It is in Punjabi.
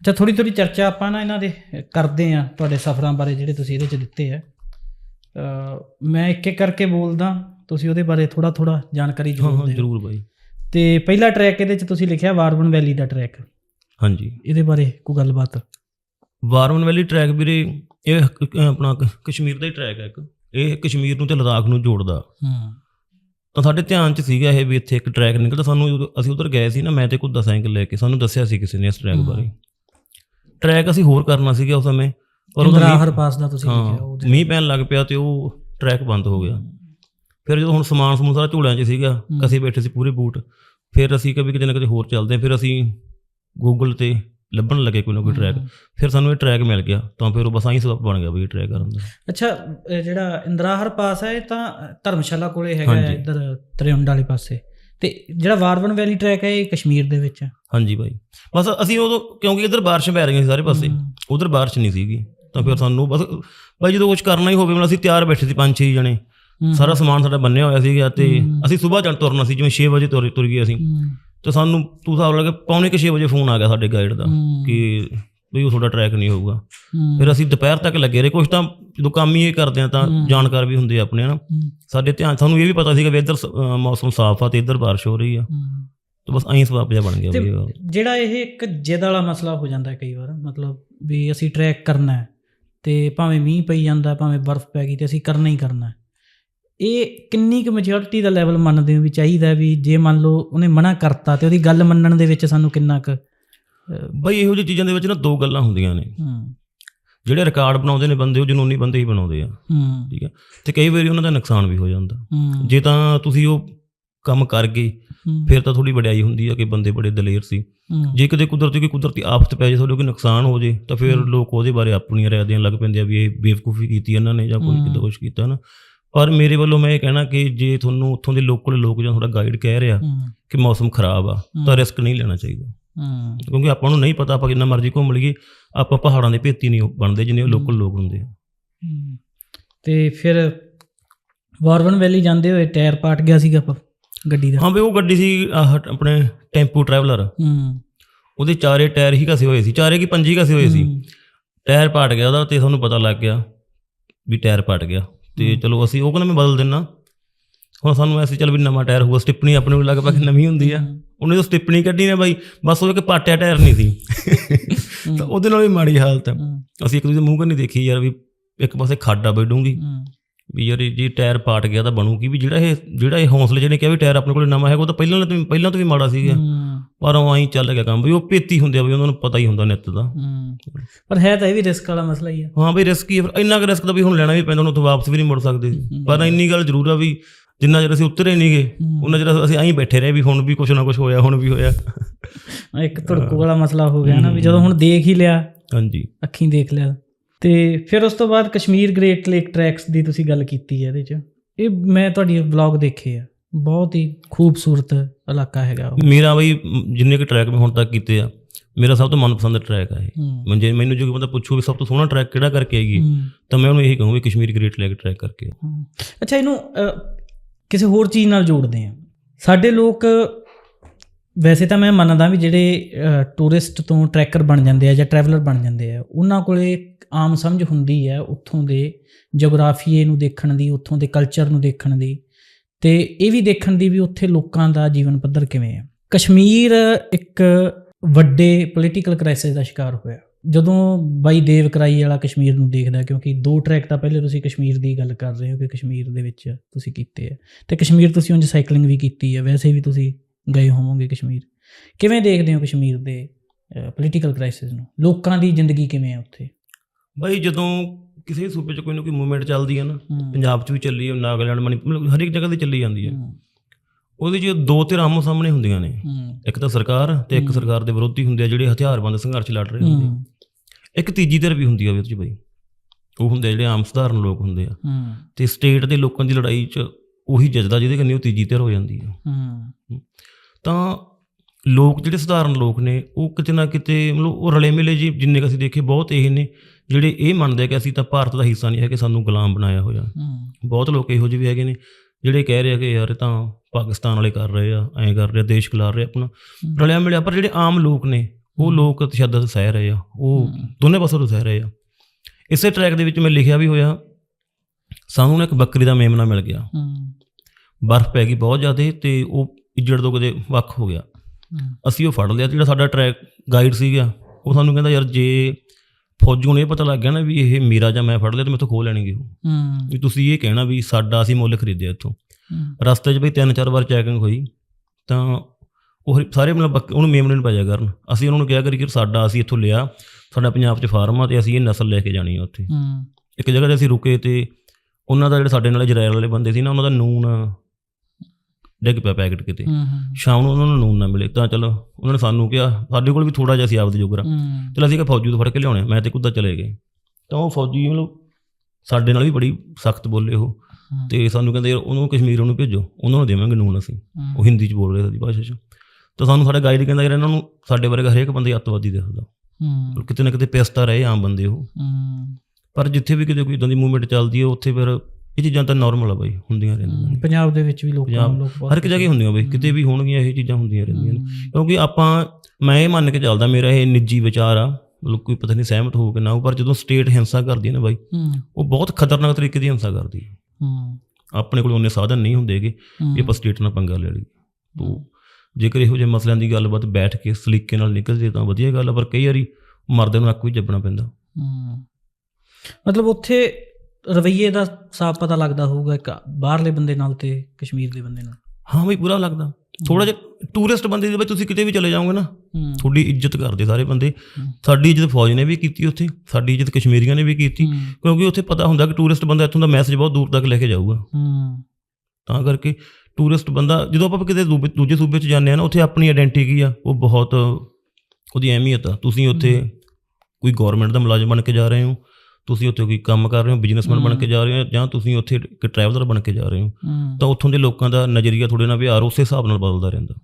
ਅੱਛਾ ਥੋੜੀ ਥੋੜੀ ਚਰਚਾ ਆਪਾਂ ਨਾ ਇਹਨਾਂ ਦੇ ਕਰਦੇ ਆ ਤੁਹਾਡੇ ਸਫ਼ਰਾਂ ਬਾਰੇ ਜਿਹੜੇ ਤੁਸੀਂ ਇਹਦੇ ਚ ਦਿੱਤੇ ਆ। ਮੈਂ ਇੱਕ ਇੱਕ ਕਰਕੇ ਬੋਲਦਾ ਤੁਸੀਂ ਉਹਦੇ ਬਾਰੇ ਥੋੜਾ ਥੋੜਾ ਜਾਣਕਾਰੀ ਜ਼ਰੂਰ ਦਿਓ। ਜ਼ਰੂਰ ਬਾਈ। ਤੇ ਪਹਿਲਾ ਟਰੈਕ ਇਹਦੇ ਚ ਤੁਸੀਂ ਲਿਖਿਆ ਵਾਰਬਨ ਵੈਲੀ ਦਾ ਟਰੈਕ ਹਾਂਜੀ। ਇਹਦੇ ਬਾਰੇ ਕੋਈ ਗੱਲਬਾਤ? ਵਾਰਮਨ ਵੈਲੀ ਟਰੈਕ ਵੀਰੇ ਇਹ ਆਪਣਾ ਕਸ਼ਮੀਰ ਦਾ ਹੀ ਟਰੈਕ ਹੈ ਇੱਕ। ਇਹ ਕਸ਼ਮੀਰ ਨੂੰ ਤੇ ਲਦਾਖ ਨੂੰ ਜੋੜਦਾ। ਹੂੰ। ਤਾਂ ਸਾਡੇ ਧਿਆਨ 'ਚ ਸੀਗਾ ਇਹ ਵੀ ਇੱਥੇ ਇੱਕ ਟਰੈਕ ਨਿਕਲਦਾ। ਸਾਨੂੰ ਅਸੀਂ ਉਧਰ ਗਏ ਸੀ ਨਾ ਮੈਂ ਤੇ ਕੁੱਦਾ ਸਾਈਕਲ ਲੈ ਕੇ ਸਾਨੂੰ ਦੱਸਿਆ ਸੀ ਕਿਸੇ ਨੇ ਇਸ ਟਰੈਕ। ਬਾਰੇ। ਟਰੈਕ ਅਸੀਂ ਹੋਰ ਕਰਨਾ ਸੀਗਾ ਉਸ ਸਮੇਂ ਪਰ ਉਹਦਾ ਇੰਦਰਾ ਹਰਪਾਸ ਦਾ ਤੁਸੀਂ ਲਿਖਿਆ ਮੀਂਹ ਪੈਣ ਲੱਗ ਪਿਆ ਤੇ ਉਹ ਟਰੈਕ ਬੰਦ ਹੋ ਗਿਆ ਫਿਰ ਜਦੋਂ ਹੁਣ ਸਮਾਨ ਸਮੂਨ ਸਾਰਾ ਝੋਲਿਆਂ 'ਚ ਸੀਗਾ। ਕਸੇ ਬੈਠੇ ਸੀ ਪੂਰੇ ਬੂਟ ਫਿਰ ਅਸੀਂ ਕਦੇ ਕਿਤੇ ਨਾ ਕਿਤੇ ਹੋਰ ਚੱਲਦੇ। ਫਿਰ ਅਸੀਂ ਗੂਗਲ ਤੇ ਲੱਭਣ ਲੱਗੇ ਕੋਈ ਨਾ ਕੋਈ ਟਰੈਕ। ਫਿਰ ਸਾਨੂੰ ਇਹ ਟਰੈਕ ਮਿਲ ਗਿਆ ਤਾਂ ਫਿਰ ਉਹ ਬਸ ਆਈ ਸਬਬ ਬਣ ਗਿਆ ਵੀ ਟਰੈਕ ਕਰਨ ਦਾ ਅੱਛਾ ਜਿਹੜਾ ਇੰਦਰਾ ਹਰਪਾਸ ਹੈ ਇਹ ਤਾਂ ਧਰਮਸ਼ਾਲਾ ਕੋਲੇ ਹੈਗਾ। ਇੱਧਰ ਤਰਿਉਂਡ ਵਾਲੇ ਪਾਸੇ ਤੇ ਜਿਹੜਾ ਵਾਰਬਨ ਵੈਲੀ ਟਰੈਕ ਹੈ ਇਹ ਕਸ਼ਮੀਰ ਦੇ ਵਿੱਚ ਹੈ। ਹਾਂਜੀ ਬਾਈ ਬਸ ਅਸੀਂ ਉਦੋਂ ਕਿਉਂਕਿ ਇੱਧਰ ਬਾਰਿਸ਼ ਪੈ ਰਹੀਆਂ ਸੀ ਸਾਰੇ ਪਾਸੇ। ਉਧਰ ਬਾਰਿਸ਼ ਨਹੀਂ ਸੀਗੀ। ਤਾਂ ਫਿਰ ਸਾਨੂੰ ਬਸ ਬਾਈ ਜਦੋਂ ਕੁਝ ਕਰਨਾ ਹੀ ਹੋਵੇ ਮਤਲਬ ਅਸੀਂ ਤਿਆਰ ਬੈਠੇ ਸੀ ਪੰਜ ਛੇ ਜਣੇ। ਸਾਰਾ ਸਮਾਨ ਸਾਡਾ ਬੰਨਿਆ ਹੋਇਆ ਸੀਗਾ ਤੇ। ਅਸੀਂ ਸਵੇਰ ਚੜ ਤੁਰਨਾ ਸੀ ਜਿਵੇਂ 6 ਵਜੇ ਤੁਰ ਤੁਰ ਗਏ ਅਸੀਂ। ਤੇ ਸਾਨੂੰ ਤੂੰ ਹਿਸਾਬ ਲਾ ਕੇ ਪੌਣੇ ਕੁ 6 ਵਜੇ ਫੋਨ ਆ ਗਿਆ ਸਾਡੇ ਗਾਈਡ ਦਾ ਕਿ ਵੀ ਉਹ ਤੁਹਾਡਾ ਟਰੈਕ ਨਹੀਂ ਹੋਊਗਾ ਫਿਰ ਅਸੀਂ ਦੁਪਹਿਰ ਤੱਕ ਲੱਗੇ ਰਹੇ ਕੁਝ ਤਾਂ ਜਦੋਂ ਕੰਮ ਹੀ ਇਹ ਕਰਦੇ ਆ ਤਾਂ। ਜਾਣਕਾਰ ਵੀ ਹੁੰਦੇ ਆ ਆਪਣੇ ਨਾ ਸਾਡੇ ਧਿਆਨ ਸਾਨੂੰ ਇਹ ਵੀ ਪਤਾ ਸੀਗਾ ਵੀ ਇੱਧਰ ਮੌਸਮ ਸਾਫ਼ ਆ ਤੇ ਇੱਧਰ ਬਾਰਿਸ਼ ਹੋ ਰਹੀ ਆ। ਤੇ ਬਸ ਐਂ ਸਵਾਬ ਜਿਹਾ ਬਣ ਗਿਆ ਵੀ। ਜਿਹੜਾ ਇਹ ਇੱਕ ਜਿੱਦ ਵਾਲਾ ਮਸਲਾ ਹੋ ਜਾਂਦਾ ਕਈ ਵਾਰ ਮਤਲਬ ਵੀ ਅਸੀਂ ਟਰੈਕ ਕਰਨਾ ਹੈ ਤੇ ਭਾਵੇਂ ਮੀਂਹ ਪਈ ਜਾਂਦਾ ਭਾਵੇਂ ਬਰਫ਼ ਪੈ ਗਈ ਤੇ ਅਸੀਂ ਕਰਨਾ ਹੀ ਕਰਨਾ। ਇਹ ਕਿੰਨੀ ਕੁ ਮੈਜੋਰਿਟੀ ਦਾ ਲੈਵਲ ਮੰਨਦੇ ਹੋ ਵੀ ਚਾਹੀਦਾ ਵੀ ਜੇ ਮੰਨ ਲਓ ਉਹਨੇ ਮਨਾ ਕਰਤਾ ਤੇ ਉਹਦੀ ਗੱਲ ਮੰਨਣ ਦੇ ਵਿੱਚ ਸਾਨੂੰ ਕਿੰਨਾ ਕੁ ਬਈ ਇਹੋ ਜਿਹੀ ਚੀਜ਼ਾਂ ਦੇ ਵਿੱਚ ਨਾ ਦੋ ਗੱਲਾਂ ਹੁੰਦੀਆਂ ਨੇ। ਜਿਹੜੇ ਰਿਕਾਰਡ ਬਣਾਉਂਦੇ ਨੇ ਬੰਦੇ ਉਹ ਜਨੂਨੀ ਬੰਦੇ ਹੀ ਬਣਾਉਂਦੇ ਆ। ਠੀਕ ਹੈ ਤੇ ਕਈ ਵਾਰੀ ਉਹਨਾਂ ਦਾ ਨੁਕਸਾਨ ਵੀ ਹੋ ਜਾਂਦਾ। ਜੇ ਤਾਂ ਤੁਸੀਂ ਉਹ ਕੰਮ ਕਰ ਗਏ ਫਿਰ ਤਾਂ ਥੋੜੀ ਵਡਿਆਈ ਹੁੰਦੀ ਆ ਕਿ ਬੰਦੇ ਬੜੇ ਦਲੇਰ ਸੀ। ਜੇ ਕਿਤੇ ਕੁਦਰਤੀ ਕੋਈ ਕੁਦਰਤੀ ਆਫਤ ਪੈ ਜੇ ਤੁਹਾਡੇ ਕੋਈ ਨੁਕਸਾਨ ਹੋ ਜੇ ਤਾਂ ਫਿਰ ਲੋਕ ਉਹਦੇ ਬਾਰੇ ਆਪਣੀਆਂ ਰਾਇ ਦੇਣ ਲੱਗ ਪੈਂਦੇ ਆ ਵੀ ਇਹ ਬੇਵਕੂਫੀ ਕੀਤੀ ਇਹਨਾਂ ਨੇ ਜਾਂ ਕੋਈ। ਕਿਤੇ ਕੁਛ ਕੀਤਾ ਨਾ। ਪਰ ਮੇਰੇ ਵੱਲੋਂ ਮੈਂ ਇਹ ਕਹਿਣਾ ਕਿ ਜੇ ਤੁਹਾਨੂੰ ਉੱਥੋਂ ਦੇ ਲੋਕਲ ਲੋਕ ਜਾਂ ਤੁਹਾਡਾ ਗਾਈਡ ਕਹਿ ਰਿਹਾ ਕਿ ਮੌਸਮ ਖਰਾਬ ਆ ਤਾਂ ਰਿਸਕ ਨਹੀਂ ਲੈਣਾ ਚਾਹੀਦਾ। ਹਮ, ਕਿਉਂਕਿ ਆਪਾਂ ਨੂੰ ਨਹੀਂ ਪਤਾ ਆਪਾਂ ਕਿੰਨਾ ਮਰਜ਼ੀ ਘੁੰਮ ਲਈਏ ਆਪਾਂ ਪਹਾੜਾਂ ਦੇ ਭੇਤੀ ਨਹੀਂ ਬਣਦੇ ਜਿੰਨੇ ਲੋਕਲ ਲੋਕ ਹੁੰਦੇ ਆ। ਤੇ ਫਿਰ ਵਾਰਬਨ ਵੈਲੀ ਜਾਂਦੇ ਹੋਏ ਟਾਇਰ ਪਾਟ ਗਿਆ ਸੀਗਾ ਪ- ਗੱਡੀ ਦਾ? ਹਾਂ ਵੀ ਉਹ ਗੱਡੀ ਸੀ ਆਪਣੇ ਟੈਂਪੂ ਟਰੈਵਲਰ ਹਮ, ਉਹਦੇ ਚਾਰੇ ਟਾਇਰ ਹੀ ਘਸੇ ਹੋਏ ਸੀ ਚਾਰੇ ਕੀ ਪੰਜੀ ਘਸੇ ਹੋਏ ਸੀ। ਟਾਇਰ ਪਾਟ ਗਿਆ ਉਹਦਾ ਤੇ ਸਾਨੂੰ ਪਤਾ ਲੱਗ ਗਿਆ ਵੀ ਟਾਇਰ ਪਾਟ ਗਿਆ। ਤੇ। ਚਲੋ ਅਸੀਂ ਉਹ ਕਹਿੰਦਾ ਮੈਂ ਬਦਲ ਦਿੰਨਾ। ਹੁਣ ਸਾਨੂੰ ਐਸੀ ਚੱਲ ਵੀ ਨਵਾਂ ਟਾਇਰ ਹੋਊਗਾ ਸਟਿਪਣੀ ਆਪਣੇ ਨੂੰ ਲਗਭਗ ਨਵੀਂ ਹੁੰਦੀ ਆ। ਉਹਨੇ ਜੋ ਸਟਿਪਣੀ ਕੱਢੀ ਨੇ ਬਾਈ ਬਸ ਉਹ ਇੱਕ ਪਾਟਿਆ ਟਾਇਰ ਨਹੀਂ ਸੀ। ਤਾਂ ਉਹਦੇ ਨਾਲ ਵੀ ਮਾੜੀ ਹਾਲਤ ਆ। ਅਸੀਂ ਇੱਕ ਦੂਜੇ ਮੂੰਹ ਕੰਨੀ ਦੇਖੀ ਯਾਰ ਵੀ ਇੱਕ ਪਾਸੇ ਖੱਡ ਆ ਬਈ ਡੂੰਗੀ ਵੀ ਯਾਰ ਜੇ ਟਾਇਰ ਪਾਟ ਗਿਆ ਤਾਂ ਬਣੂਗੀ। ਵੀ ਜਿਹੜਾ ਇਹ ਜਿਹੜਾ ਇਹ ਹੌਸਲੇ ਜਿਹਨੇ ਕਿਹਾ ਵੀ ਟਾਇਰ ਆਪਣੇ ਕੋਲ ਨਵਾਂ ਹੈਗਾ ਉਹ ਤਾਂ ਪਹਿਲਾਂ ਤੋਂ ਪਹਿਲਾਂ ਤੋਂ ਵੀ ਮਾੜਾ ਸੀਗਾ। ਪਰ ਉਹ ਆਈ ਚੱਲ ਗਿਆ ਕੰਮ। ਵੀ ਉਹ ਪੇਤੀ ਹੁੰਦੇ ਆ ਵੀ ਉਹਨਾਂ ਨੂੰ ਪਤਾ ਹੀ ਹੁੰਦਾ ਨਿੱਤ ਦਾ। ਪਰ ਹੈ ਤਾਂ ਇਹ ਵੀ ਰਿਸਕ ਵਾਲਾ ਮਸਲਾ ਹੀ ਆ। ਹਾਂ ਵੀ ਰਿਸਕ ਹੀ ਆ, ਫਿਰ ਇੰਨਾ ਕੁ ਰਿਸਕ ਤਾਂ ਵੀ ਹੁਣ ਲੈਣਾ ਵੀ ਪੈਂਦਾ ਹੁਣ ਉੱਥੋਂ ਵਾਪਸ ਵੀ ਨਹੀਂ ਮੁੜ ਸਕਦੇ। ਪਰ ਇੰਨੀ ਗੱਲ ਜ਼ਰੂਰ ਆ ਵੀ ਜਿੰਨਾ ਚਿਰ ਅਸੀਂ ਉਤਰੇ ਨਹੀਂਗੇ। ਉਹਨਾਂ ਚਿਰ ਅਸੀਂ ਐਂ ਬੈਠੇ ਰਹੇ ਵੀ ਹੁਣ ਵੀ ਕੁਛ ਨਾ ਕੁਛ ਹੋਇਆ ਹੁਣ ਵੀ ਹੋਇਆ। ਇੱਕ ਧੜਕੂ ਵਾਲਾ ਮਸਲਾ ਹੋ ਗਿਆ ਨਾ ਵੀ ਜਦੋਂ ਹੁਣ ਦੇਖ ਹੀ ਲਿਆ। ਹਾਂਜੀ। ਅੱਖੀਂ ਦੇਖ ਲਿਆ। ਤੇ ਫਿਰ ਉਸ ਤੋਂ ਬਾਅਦ ਕਸ਼ਮੀਰ ਗ੍ਰੇਟ ਲੇਕ ਟਰੈਕਸ ਦੀ ਤੁਸੀਂ ਗੱਲ ਕੀਤੀ ਹੈ ਇਹਦੇ 'ਚ। ਇਹ ਮੈਂ ਤੁਹਾਡੀ ਵਲੌਗ ਦੇਖੇ ਆ। ਬਹੁਤ ਹੀ ਖੂਬਸੂਰਤ ਇਲਾਕਾ ਹੈਗਾ ਉਹ। ਮੇਰਾ ਬਈ ਜਿੰਨੇ ਕੁ ਟਰੈਕ ਮੈਂ ਹੁਣ ਤੱਕ ਕੀਤੇ ਆ ਮੇਰਾ ਸਭ ਤੋਂ ਮਨਪਸੰਦ ਟਰੈਕ ਆ ਇਹ। ਮੰਜੇ ਮੈਨੂੰ ਜੋ ਬੰਦਾ ਪੁੱਛੂ ਵੀ ਸਭ ਤੋਂ ਸੋਹਣਾ ਟਰੈਕ ਕਿਹੜਾ ਕਰਕੇ ਹਮ, ਤਾਂ ਮੈਂ ਉਹਨੂੰ ਇਹੀ ਕਹੂੰ ਵੀ ਕਸ਼ਮੀਰ ਗ੍ਰੇਟ ਲੇਕ ਟਰੈਕ ਕਰਕੇ। ਅੱਛਾ ਇਹਨੂੰ ਕਿਸੇ ਹੋਰ ਚੀਜ਼ ਨਾਲ ਜੋੜਦੇ ਆ। ਸਾਡੇ ਲੋਕ, ਵੈਸੇ ਤਾਂ ਮੈਂ ਮੰਨਦਾ ਵੀ ਜਿਹੜੇ ਟੂਰਿਸਟ ਤੋਂ ਟਰੈਕਰ ਬਣ ਜਾਂਦੇ ਆ ਜਾਂ ਟਰੈਵਲਰ ਬਣ ਜਾਂਦੇ ਆ, ਉਹਨਾਂ ਕੋਲੇ ਆਮ ਸਮਝ ਹੁੰਦੀ ਹੈ ਉੱਥੋਂ ਦੇ ਜੀਓਗ੍ਰਾਫੀਏ ਨੂੰ ਦੇਖਣ ਦੀ, ਉੱਥੋਂ ਦੇ ਕਲਚਰ ਨੂੰ ਦੇਖਣ ਦੀ ਤੇ ਇਹ ਵੀ ਦੇਖਣ ਦੀ ਵੀ ਉੱਥੇ ਲੋਕਾਂ ਦਾ ਜੀਵਨ ਪੱਧਰ ਕਿਵੇਂ ਆ। ਕਸ਼ਮੀਰ ਇੱਕ ਵੱਡੇ ਪੋਲੀਟੀਕਲ ਕ੍ਰਾਈਸਿਸ ਦਾ ਸ਼ਿਕਾਰ ਹੋਇਆ। ਜਦੋਂ ਬਾਈ ਦੇਵ ਕਰਾਈ ਵਾਲਾ ਕਸ਼ਮੀਰ ਨੂੰ ਦੇਖਦਾ ਕਿਉਂਕਿ ਦੋ ਟਰੈਕ ਤਾਂ ਪਹਿਲੇ ਤੁਸੀਂ ਕਸ਼ਮੀਰ ਦੀ ਗੱਲ ਕਰ ਰਹੇ ਹੋ ਕਿ ਕਸ਼ਮੀਰ ਦੇ ਵਿੱਚ ਤੁਸੀਂ ਕੀਤੇ ਆ। ਤੇ ਕਸ਼ਮੀਰ ਤੁਸੀਂ ਉਂਝ ਸਾਈਕਲਿੰਗ ਵੀ ਕੀਤੀ ਹੈ ਵੈਸੇ ਵੀ ਤੁਸੀਂ ਗਏ ਹੋਵੋਗੇ ਕਸ਼ਮੀਰ। ਕਿਵੇਂ ਦੇਖਦੇ ਹੋ ਕਸ਼ਮੀਰ ਦੇ ਪੋਲੀਟੀਕਲ ਕ੍ਰਾਈਸਿਸ ਨੂੰ? ਲੋਕਾਂ ਦੀ ਜ਼ਿੰਦਗੀ ਕਿਵੇਂ ਆ ਉੱਥੇ? ਬਈ ਜਦੋਂ ਕਿਸੇ ਸੂਬੇ 'ਚ ਕੋਈ ਨਾ ਕੋਈ ਮੂਵਮੈਂਟ ਚੱਲਦੀ ਹੈ ਨਾ ਪੰਜਾਬ 'ਚ ਵੀ ਚੱਲੀ ਹੈ ਨਾਗਾਲੈਂਡ ਮਣੀ ਮਤਲਬ ਹਰ ਇੱਕ ਜਗ੍ਹਾ ਤੇ ਚੱਲੀ ਜਾਂਦੀ ਹੈ। ਉਹਦੇ 'ਚ ਦੋ ਧਿਰਾਂ ਆਮੋ ਸਾਹਮਣੇ ਹੁੰਦੀਆਂ ਨੇ। ਇੱਕ ਤਾਂ ਸਰਕਾਰ ਤੇ ਇੱਕ। ਸਰਕਾਰ ਦੇ ਵਿਰੋਧੀ ਹੁੰਦੇ ਆ ਜਿਹੜੇ ਹਥਿਆਰਬੰਦ ਸੰਘਰਸ਼ ਲੜ ਰਹੇ ਹੁੰਦੇ ਆ। ਇੱਕ ਤੀਜੀ ਧਿਰ ਵੀ ਹੁੰਦੀ ਆ ਉਹਦੇ 'ਚ ਬਈ। ਉਹ ਹੁੰਦੇ ਜਿਹੜੇ ਆਮ ਸਧਾਰਨ ਲੋਕ ਹੁੰਦੇ ਆ। ਤੇ ਸਟੇਟ ਦੇ ਲੋਕਾਂ ਦੀ ਲੜਾਈ 'ਚ ਉਹੀ ਜੱਜਦਾ ਜਿਹਦੇ ਕੰਨੀ ਉਹ ਤੀਜੀ ਧਿਰ ਹੋ ਜਾਂਦੀ ਆ। ਤਾਂ ਲੋਕ ਜਿਹੜੇ ਸਧਾਰਨ ਲੋਕ ਨੇ ਉਹ ਕਿਤੇ ਨਾ ਕਿਤੇ ਮਤਲਬ ਉਹ ਰਲੇ ਮਿਲੇ ਜੀ ਜਿੰਨੇ ਅਸੀਂ ਦੇਖੇ ਬਹੁਤ ਇਹ ਨੇ ਜਿਹੜੇ ਇਹ ਮੰਨਦੇ ਕਿ ਅਸੀਂ ਤਾਂ ਭਾਰਤ ਦਾ ਹਿੱਸਾ ਨਹੀਂ ਹੈ ਕਿ ਸਾਨੂੰ ਗੁਲਾਮ ਬਣਾਇਆ ਹੋਇਆ। ਬਹੁਤ ਲੋਕ ਇਹੋ ਜਿਹੇ ਵੀ ਹੈਗੇ ਨੇ ਜਿਹੜੇ ਕਹਿ ਰਹੇ ਆ ਕਿ ਯਾਰ ਇਹ ਤਾਂ ਪਾਕਿਸਤਾਨ ਵਾਲੇ ਕਰ ਰਹੇ ਆ ਐਂ ਕਰ ਰਹੇ ਆ ਦੇਸ਼ ਖਿਲਾਰ ਰਹੇ ਆਪਣਾ। ਰਲਿਆ ਮਿਲਿਆ ਪਰ ਜਿਹੜੇ ਆਮ ਲੋਕ ਨੇ ਉਹ ਲੋਕ ਤਸ਼ੱਦਦ ਸਹਿ ਰਹੇ ਆ ਉਹ ਦੋਨੇ ਪਾਸੇ ਤੋਂ ਸਹਿ ਰਹੇ ਆ। ਇਸੇ ਟਰੈਕ ਦੇ ਵਿੱਚ ਮੈਂ ਲਿਖਿਆ ਵੀ ਹੋਇਆ ਸਾਨੂੰ ਨਾ ਇੱਕ ਬੱਕਰੀ ਦਾ ਮੇਮਣਾ ਮਿਲ ਗਿਆ। ਹੂੰ। ਬਰਫ਼ ਪੈ ਗਈ ਬਹੁਤ ਜ਼ਿਆਦਾ ਤੇ ਉਹ ਇੱਜੜ ਤੋਂ ਕਦੇ ਵੱਖ ਹੋ ਗਿਆ। ਅਸੀਂ ਉਹ ਫੜ ਲਿਆ ਜਿਹੜਾ ਸਾਡਾ ਟਰੈਕ ਗਾਈਡ ਸੀਗਾ। ਉਹ ਸਾਨੂੰ ਕਹਿੰਦਾ ਯਾਰ ਜੇ ਫੌਜੂ ਨੂੰ ਇਹ ਪਤਾ ਲੱਗ ਗਿਆ ਨਾ ਵੀ ਇਹ ਮੇਰਾ ਜਾਂ ਮੈਂ ਫੜ ਲਿਆ ਤੇ ਮੈਥੋਂ ਖੋਹ ਲੈਣਗੇ ਉਹ। ਹੂੰ। ਵੀ ਤੁਸੀਂ ਇਹ ਕਹਿਣਾ ਵੀ ਸਾਡਾ ਅਸੀਂ ਮੁੱਲ ਖਰੀਦਿਆ ਇੱਥੋਂ। ਰਸਤੇ 'ਚ ਬਈ ਤਿੰਨ ਚਾਰ ਵਾਰ ਚੈਕਿੰਗ ਹੋਈ ਤਾਂ ਉਹ ਸਾਰੇ ਮਤਲਬ ਉਹਨੂੰ ਮੇਮਣੇ ਨੂੰ ਪਾਇਆ ਕਰਨ। ਅਸੀਂ ਉਹਨਾਂ ਨੂੰ ਕਿਹਾ ਕਰੀ ਕਿ ਸਾਡਾ ਅਸੀਂ ਇੱਥੋਂ ਲਿਆ ਸਾਡਾ ਪੰਜਾਬ 'ਚ ਫਾਰਮ ਆ ਤੇ ਅਸੀਂ ਇਹ ਨਸਲ ਲੈ ਕੇ ਜਾਣੀ ਆ ਉੱਥੇ। ਇੱਕ ਜਗ੍ਹਾ ਤੇ ਅਸੀਂ ਰੁਕੇ ਤੇ ਉਹਨਾਂ ਦਾ ਜਿਹੜੇ ਸਾਡੇ ਨਾਲ ਜਰੈਲ ਵਾਲੇ ਬੰਦੇ ਸੀ ਨਾ ਉਹਨਾਂ ਦਾ ਨੂਨ ਡਿੱਗ ਪਿਆ ਪੈਕਟ ਕਿਤੇ। ਸ਼ਾਮ ਨੂੰ ਉਹਨਾਂ ਨੂੰ ਨੂਨ ਨਾ ਮਿਲੇ ਤਾਂ ਚਲੋ ਉਹਨਾਂ ਨੇ ਸਾਨੂੰ ਕਿਹਾ ਸਾਡੇ ਕੋਲ ਵੀ ਥੋੜਾ ਜਿਹਾ ਸੀ ਆਪਦੇ ਜੋਗਰਾ। ਚਲ ਅਸੀਂ ਕਿ ਫੌਜੀ ਤੋਂ ਫੜ ਕੇ ਲਿਆਉਣੇ। ਮੈਂ ਤੇ ਕੁੱਦਾ ਚਲੇ ਗਏ। ਤਾਂ ਉਹ ਫੌਜੀ ਮਤਲਬ ਸਾਡੇ ਨਾਲ ਵੀ ਬੜੀ ਸਖਤ ਬੋਲੇ ਉਹ। ਤੇ ਸਾਨੂੰ ਕਹਿੰਦੇ ਯਾਰ ਉਹਨੂੰ ਕਸ਼ਮੀਰ ਉਹਨੂੰ ਭੇਜੋ ਉਹਨਾਂ ਨੂੰ ਦੇਵਾਂਗੇ ਨੂਨ ਅਸੀਂ। ਉਹ ਹਿੰਦੀ ਚ ਬੋਲ ਰਹੇ ਸੀ ਭਾਸ਼ਾ ਚ। ਤਾਂ ਸਾਨੂੰ ਸਾਡਾ ਗਾਈਡ ਕਹਿੰਦਾ ਯਾਰ ਇਹਨਾਂ ਨੂੰ ਸਾਡੇ ਬਾਰੇ ਹਰੇਕ ਬੰਦੇ ਅੱਤਵਾਦੀ ਦੇਖਦਾ। ਹੂੰ। ਕਿਤੇ ਨਾ ਕਿਤੇ ਪਿਸਤਾ ਰਹੇ ਆਮ ਬੰਦੇ ਉਹ। ਹੂੰ। ਪਰ ਜਿੱਥੇ ਵੀ ਕਿਤੇ ਕੋਈ ਇਦਾਂ ਦੀ ਮੂਵਮੈਂਟ ਚੱਲਦੀ ਹੈ ਉੱਥੇ ਫਿਰ ਇਹ ਚੀਜ਼ਾਂ ਤਾਂ ਨਾਰਮਲ ਆ ਬਾਈ ਹੁੰਦੀਆਂ ਰਹਿੰਦੀਆਂ ਨੇ। ਪੰਜਾਬ ਦੇ ਵਿੱਚ ਵੀ ਲੋਕਾਂ ਲੋਕ ਹਰ ਇੱਕ ਜਗ੍ਹਾ ਹੁੰਦੀਆਂ ਬਾਈ ਕਿਤੇ ਵੀ ਹੋਣਗੀਆਂ ਇਹ ਚੀਜ਼ਾਂ ਹੁੰਦੀਆਂ ਰਹਿੰਦੀਆਂ ਨੇ। ਕਿਉਂਕਿ ਆਪਾਂ ਮੈਂ ਇਹ ਮੰਨ ਕੇ ਚੱਲਦਾ ਮੇਰਾ ਇਹ ਨਿੱਜੀ ਵਿਚਾਰ ਆ ਮਤਲਬ ਕੋਈ ਪਤਾ ਨਹੀਂ ਸਹਿਮਤ ਹੋ ਕੇ ਨਾ ਪਰ ਜਦੋਂ ਸਟੇਟ ਹਿੰਸਾ ਕਰਦੀ ਹੈ ਨਾ ਬਾਈ ਉਹ ਬਹੁਤ ਖਤਰਨਾਕ ਤਰੀਕੇ ਦੀ ਹਿੰਸਾ ਕਰਦੀ ਹੈ। ਆਪਣੇ ਕੋਲ ਉਹਨੇ ਸਾਧਨ ਨਹੀਂ ਹੁੰਦੇਗੇ ਵੀ ਆਪਾਂ ਸਟੇਟ ਨਾਲ ਪੰਗਾ ਲੈ ਲਈ ਤੋ ਜੇਕਰ ਇਹੋ ਜਿਹੇ ਮਸਲਿਆਂ ਦੀ ਗੱਲਬਾਤ ਬੈਠ ਕੇ ਸਲੀਕੇ ਨਾਲ ਨਿਕਲ ਜੇ ਤਾਂ ਵਧੀਆ ਗੱਲ ਆ ਪਰ ਕਈ ਵਾਰੀ ਮਰਦੇ ਨੂੰ ਅੱਕ ਵੀ ਜੱਬਣਾ ਪੈਂਦਾ। ਮਤਲਬ ਉੱਥੇ ਰਵਈਏ ਦਾ ਸਾਫ਼ ਪਤਾ ਲੱਗਦਾ ਹੋਊਗਾ ਇੱਕ ਬਾਹਰਲੇ ਬੰਦੇ ਨਾਲ ਤੇ ਕਸ਼ਮੀਰ ਦੇ ਬੰਦੇ ਨਾਲ। ਹਾਂ ਬਈ ਬੁਰਾ ਲੱਗਦਾ। ਥੋੜਾ ਜਿਹਾ ਟੂਰਿਸਟ ਬੰਦੇ ਦੇ ਵਿੱਚ ਤੁਸੀਂ ਕਿਤੇ ਵੀ ਚਲੇ ਜਾਓਗੇ ਨਾ ਤੁਹਾਡੀ ਇੱਜ਼ਤ ਕਰਦੇ ਸਾਰੇ ਬੰਦੇ। ਸਾਡੀ ਇੱਜ਼ਤ ਫੌਜ ਨੇ ਵੀ ਕੀਤੀ ਉੱਥੇ ਸਾਡੀ ਇੱਜ਼ਤ ਕਸ਼ਮੀਰੀਆਂ ਨੇ ਵੀ ਕੀਤੀ ਕਿਉਂਕਿ ਉੱਥੇ ਪਤਾ ਹੁੰਦਾ ਕਿ ਟੂਰਿਸਟ ਬੰਦਾ ਇੱਥੋਂ ਦਾ ਮੈਸੇਜ ਬਹੁਤ ਦੂਰ ਤੱਕ ਲੈ ਕੇ ਜਾਊਗਾ। ਹੂੰ। ਤਾਂ ਕਰਕੇ ਟੂਰਿਸਟ ਬੰਦਾ ਜਦੋਂ ਆਪਾਂ ਕਿਤੇ ਦੂਬੇ- ਦੂਜੇ ਸੂਬੇ 'ਚ ਜਾਂਦੇ ਆ ਨਾ ਉੱਥੇ ਆਪਣੀ ਆਇਡੈਂਟੀ ਕੀ ਆ? ਉਹ ਬਹੁਤ ਉਹਦੀ ਅਹਿਮੀਅਤ ਆ। ਤੁਸੀਂ ਉੱਥੇ ਕੋਈ ਗਵਰਨਮੈਂਟ ਦਾ ਮੁਲਾਜ਼ਮ ਬਣ ਕੇ ਜਾ ਰਹੇ ਹੋ ਤੁਸੀਂ ਉੱਥੇ ਕੋਈ ਕੰਮ ਕਰ ਰਹੇ ਹੋ ਬਿਜ਼ਨਸਮੈਨ ਬਣ ਕੇ ਜਾ ਰਹੇ ਹੋ ਜਾਂ ਤੁਸੀਂ ਉੱਥੇ ਇੱਕ ਟਰੈਵਲਰ ਬਣ ਕੇ ਜਾ ਰਹੇ ਹੋ ਹੂੰ। ਤਾਂ ਉੱਥੋਂ ਦੇ ਲੋਕਾਂ ਦਾ ਨਜ਼ਰੀਆ ਤੁਹਾਡੇ ਨਾਲ ਵਿਹਾਰ ਉਸੇ ਹਿਸਾਬ ਨਾਲ ਬਦਲਦਾ ਰਹਿੰਦਾ।